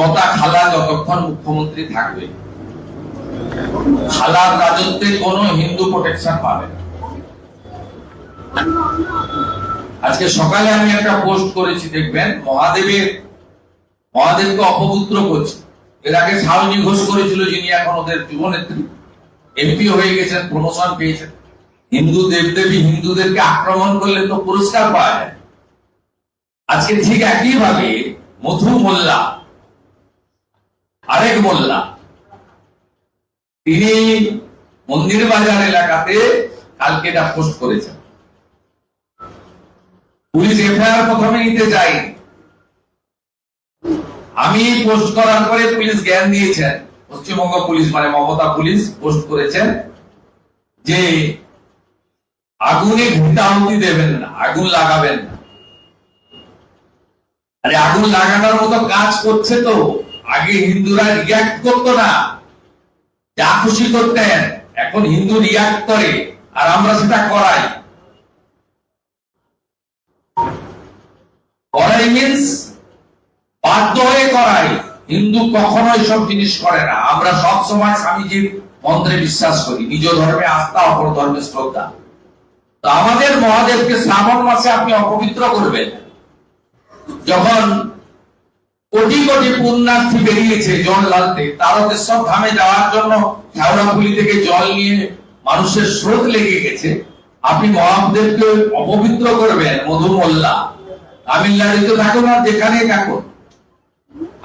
মমতা খালা যতক্ষণ মুখ্যমন্ত্রী থাকবে। খালার রাজত্বে কোন হিন্দু প্রোটেকশন পাবে আজকে সকালে আমি একটা পোস্ট করেছি, দেখবেন? মহাদেবের, মহাদেবকে অপপুত্র করছে। এর আগে শাওনি ঘোষ করেছিল, যিনি এখন ওদের যুবনেত্রী। এমপি হয়ে গেছেন প্রমোশন পেয়েছেন। হিন্দু দেবদেবী হিন্দুদেরকে আক্রমণ করলে তো পুরস্কার পাওয়া যায়। আজকে ঠিক একই ভাবে মধু মোল্লা আরেক মোল্লা। তিনি মন্দির বাজার এলাকাতে কালকে এটা পোস্ট করেছেন। পুলিশ এফআইআর প্রথমে নিতে যায়নি। আমি পোস্ট করার পরে পুলিশ জ্ঞান দিয়েছেন। পশ্চিমবঙ্গ পুলিশ মানে মমতা পুলিশ পোস্ট করেছেন যে আগুনে ঘৃতাহুতি দেবেন না, আগুন লাগাবেন না। আরে আগুন লাগানোর মতো কাজ করছে তো। আগে হিন্দুরা রিয়াক্ট করতো না। যা খুশি করতেন, এখন হিন্দু রিয়াক্ট করে, আর আমরা সেটা করাই। করাই মিন্স বাধ্য হয়ে করাই। হিন্দু কখনো সব জিনিস করে না। আমরা সব সময় স্বামীজির মন্ত্রে বিশ্বাস করি। নিজ ধর্মে আস্থা অপর ধর্মে শ্রদ্ধা। তো আমাদের মহাদেবকে শ্রাবণ মাসে আপনি অপবিত্র করবেন। যখন কোটি কোটি পুণ্যার্থী বেরিয়েছে জল লালতে তারকেশ্বর ধামে যাওয়ার জন্য শেওড়াফুলি থেকে জল নিয়ে মানুষের স্রোত লেগে গেছে। আপনি মহাদেবকে অপবিত্র করবেন মধু মোল্লা তামিলনাড়ুতে থাকুন আর যেখানেই থাকুন।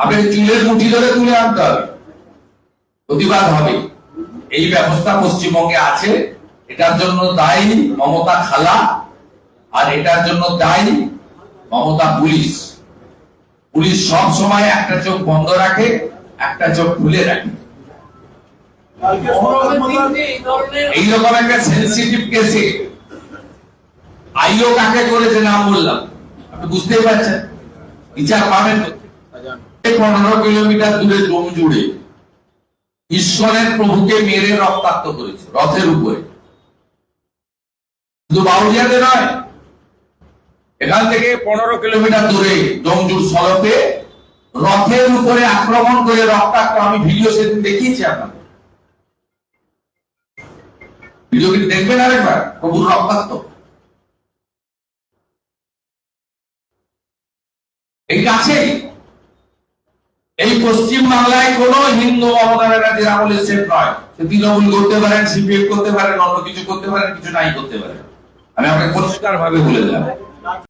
আপনাকে চুলের মুঠি ধরে তুলে আনতে হবে। প্রতিবাদ হবে। এই ব্যবস্থা পশ্চিমবঙ্গে আছে। এটার জন্য দায়ী মমতা খালা, আর এটার জন্য দায়ী মমতা পুলিশ। পুলিশ সব সময় একটা চোখ বন্ধ রাখে একটা চোখ খুলে রাখে। এইরকম একটা সেন্সিটিভ কেসে আইও কাকে করেছে নাম বললাম। আপনি বুঝতেই পারছেন? বিচার পাবেন পনেরো কিলোমিটার দূরে জম জুড়ে ঈশ্বরের প্রভুকে মেরে রক্তাক্ত করেছে রথের উপরে। শুধু বাউরিয়াতে নয় এখান থেকে পনেরো কিলোমিটার দূরে জমজুর সড়কে রথের উপরে আক্রমণ করে রক্তাক্ত, আমি ভিডিও সেদিন দেখিয়েছি আপনাকে ভিডিও কিন্তু দেখবেন আরেকবার? প্রভুর রক্তাক্ত। এই কাছেই, এই পশ্চিম বাংলায় কোন হিন্দু মমতা ব্যানার্জির আমলে সেফ নয়। সে তৃণমূল করতে পারেন সিপিএম করতে পারেন, অন্য কিছু করতে পারেন, কিছু নাই করতে পারেন। আমি আপনাকে পরিষ্কার ভাবে বলে দিলাম